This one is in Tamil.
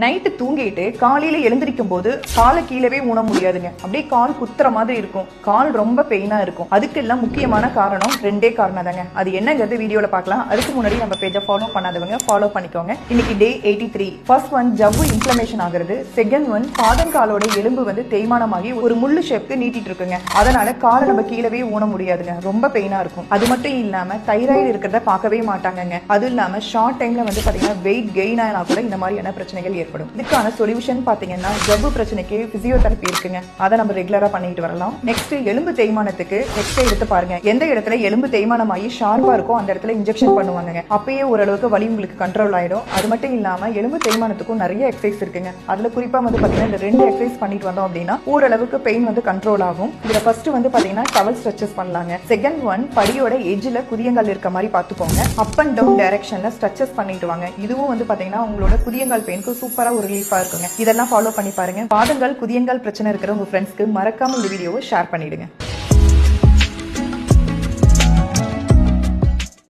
நைட்டு தூங்கிட்டு காலையில எழுந்திருக்கும் போது காலை கீழவே ஊன முடியாதுங்க. அப்படியே கால் குத்துற மாதிரி இருக்கும். கால் ரொம்ப பெயினா இருக்கும். அதுக்கெல்லாம் முக்கியமான காரணம் ரெண்டே காரணம் தாங்க. அது என்னங்கிறது வீடியோல பார்க்கலாம். அதுக்கு முன்னாடி நம்ம பேஜை ஃபாலோ பண்ணாதவங்க ஃபாலோ பண்ணிக்கோங்க. இன்னைக்கு day eighty three first one ஜவ்வு இன்ஃப்ளமேஷன் ஆகுறது. செகண்ட் ஒன் பாதங்காலோட எலும்பு வந்து தேய்மானமாகி ஒரு முள்ளு ஷேப்க்கு நீட்டிட்டு இருக்குங்க. அதனால காலை நம்ம கீழவே ஊன முடியாதுங்க. ரொம்ப பெயினா இருக்கும். அது மட்டும் இல்லாம தைராய்டு இருக்கிறத பார்க்கவே மாட்டாங்கங்க. அது இல்லாம ஷார்ட் டைம்ல வந்து பாத்தீங்கன்னா வெயிட் கெயின் ஆனா கூட இந்த மாதிரியான பிரச்சனைகள் ஏற்படும். இதுக்கான சொல்யூஷன் பாத்தீங்கன்னா ஜவ்வு பிரச்சனைக்கு பிசியோதெரப்பி இருக்குங்க. அதை நம்ம ரெகுலரா பண்ணிட்டு வரலாம். நெக்ஸ்ட் எலும்பு தேய்மானத்துக்கு நெக்ஸ்ட் எடுத்து பாருங்க. எந்த இடத்துல எலும்பு தேய்மானம் ஆகி ஷார்ப்பா இருக்கோ அந்த இடத்துல இன்ஜெக்ஷன் பண்ணுவாங்க அப்பயே ஓரளவுக்கு வலி உங்களுக்கு கண்ட்ரோல் ஆயிடும். அது மட்டும் இல்லாம எலும்பு தேய்மானத்துக்கும் நிறைய எக்ஸசைஸ் இருக்குங்க. அதுல குறிப்பா வந்து பாத்தீங்கன்னா இந்த ரெண்டு எக்ஸசைஸ் பண்ணிட்டு வந்தோம் அப்படின்னா ஓரளவுக்கு பெயின் வந்து கண்ட்ரோல் ஆகும். இதுல ஃபர்ஸ்ட் வந்து பாத்தீங்கன்னா டவல் ஸ்ட்ரெச்சஸ் பண்ணலாங்க. செகண்ட் ஒன் படியோட எஜ்ஜில் குதியங்கள் இருக்க மாதிரி பார்த்துக்கோங்க. அப் அண்ட் டவுன் டைரக்ஷன்ல ஸ்ட்ரெச்சஸ் பண்ணிட்டு வாங்க. இதுவும் வந்து பாத்தீங்கன்னா உங்களோட குதியங்கால் பெயினுக்கு சூப்பரா ஒரு ரிலீஃபா இருக்குங்க. இதெல்லாம் ஃபாலோ பண்ணி பாருங்க. பாதங்கள் குதியங்கள் பிரச்சனை இருக்கிற உங்க ஃப்ரெண்ட்ஸ்க்கு மறக்காம இந்த வீடியோவை ஷேர் பண்ணிடுங்க.